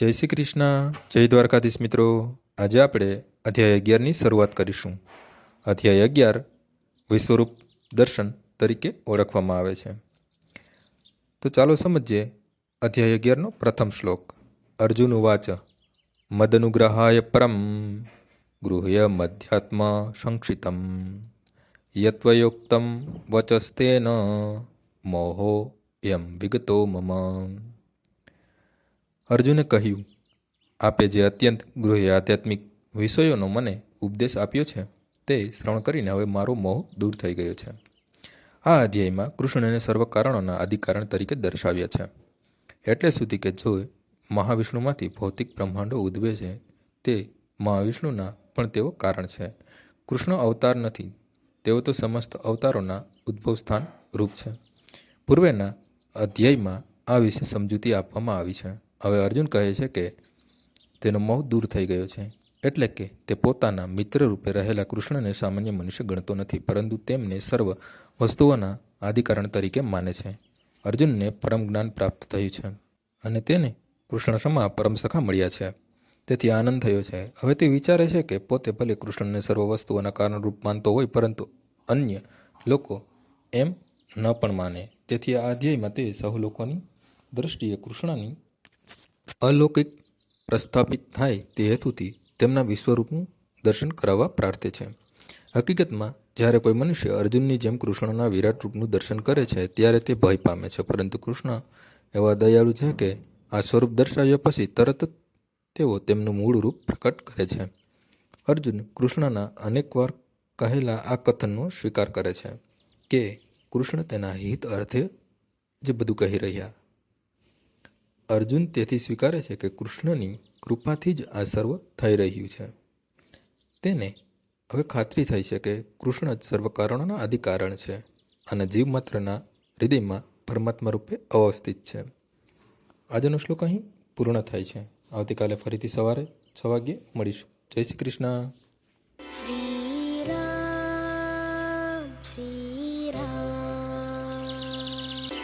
જય શ્રી કૃષ્ણ. જય દ્વારકાધીશ મિત્રો. આજે આપણે અધ્યાય અગિયારની શરૂઆત કરીશું. અધ્યાય અગિયાર વિશ્વરૂપ દર્શન તરીકે ઓળખવામાં આવે છે. તો ચાલો સમજીએ અધ્યાય અગિયારનો પ્રથમ શ્લોક. અર્જુન ઉવાચ, મદનુગ્રહાય પરમ, ગૃહ્ય મધ્યાત્મ સંક્ષિતમ યત્વયોક્તમ વચસ્તેન, મોહો, યમ વિગતો મમ. અર્જુને કહ્યું, આપે જે અત્યંત ગૃહ્ય આધ્યાત્મિક વિષયોનો મને ઉપદેશ આપ્યો છે, તે શ્રવણ કરીને હવે મારો મોહ દૂર થઈ ગયો છે. આ અધ્યાયમાં કૃષ્ણને સર્વ કારણોના આદિકારણ તરીકે દર્શાવ્યા છે. એટલે સુધી કે જો મહાવિષ્ણુમાંથી ભૌતિક બ્રહ્માંડો ઉદ્ભવે છે, તે મહાવિષ્ણુના પણ તેઓ કારણ છે. કૃષ્ણ અવતાર નથી, તેઓ તો સમસ્ત અવતારોના ઉદ્ભવ સ્થાન રૂપ છે. પૂર્વેના અધ્યાયમાં આ વિશે સમજૂતી આપવામાં આવી છે. હવે અર્જુન કહે છે કે તેનો મોહ દૂર થઈ ગયો છે. એટલે કે તે પોતાના મિત્ર રૂપે રહેલા કૃષ્ણને સામાન્ય મનુષ્ય ગણતો નથી, પરંતુ તેમને સર્વ વસ્તુઓના આદિકારણ તરીકે માને છે. અર્જુનને પરમ જ્ઞાન પ્રાપ્ત થયું છે અને તેને કૃષ્ણ સમા પરમ સખા મળ્યા છે. તેથી આનંદ થયો છે. હવે તે વિચારે છે કે પોતે ભલે કૃષ્ણને સર્વ વસ્તુઓના કારણરૂપ માનતો હોય, પરંતુ અન્ય લોકો એમ ન પણ માને. તેથી આ અધ્યાયમાં તે સહુ લોકોની દ્રષ્ટિએ કૃષ્ણની અલૌકિક પ્રસ્થાપિત થાય તે હેતુથી તેમના વિશ્વરૂપનું દર્શન કરાવવા પ્રાર્થે છે. હકીકતમાં, જ્યારે કોઈ મનુષ્ય અર્જુનની જેમ કૃષ્ણના વિરાટ રૂપનું દર્શન કરે છે, ત્યારે તે ભય પામે છે. પરંતુ કૃષ્ણ એવા દયાળુ છે કે આ સ્વરૂપ દર્શાવ્યા પછી તરત જ તેઓ તેમનું મૂળ રૂપ પ્રકટ કરે છે. અર્જુન કૃષ્ણના અનેકવાર કહેલા આ કથનનો સ્વીકાર કરે છે કે કૃષ્ણ તેના હિત અર્થે જે બધું કહી રહ્યા અર્જુન તેથી સ્વીકારે છે કે કૃષ્ણની કૃપાથી જ આ સર્વ થઈ રહ્યું છે. તેને હવે ખાતરી થઈ છે કે કૃષ્ણ જ સર્વ કારણોના છે અને જીવ માત્રના હૃદયમાં પરમાત્મા રૂપે અવસ્થિત છે. આજનો શ્લોક અહીં પૂર્ણ થાય છે. આવતીકાલે ફરીથી સવારે છ વાગ્યે મળીશું. જય શ્રી કૃષ્ણ.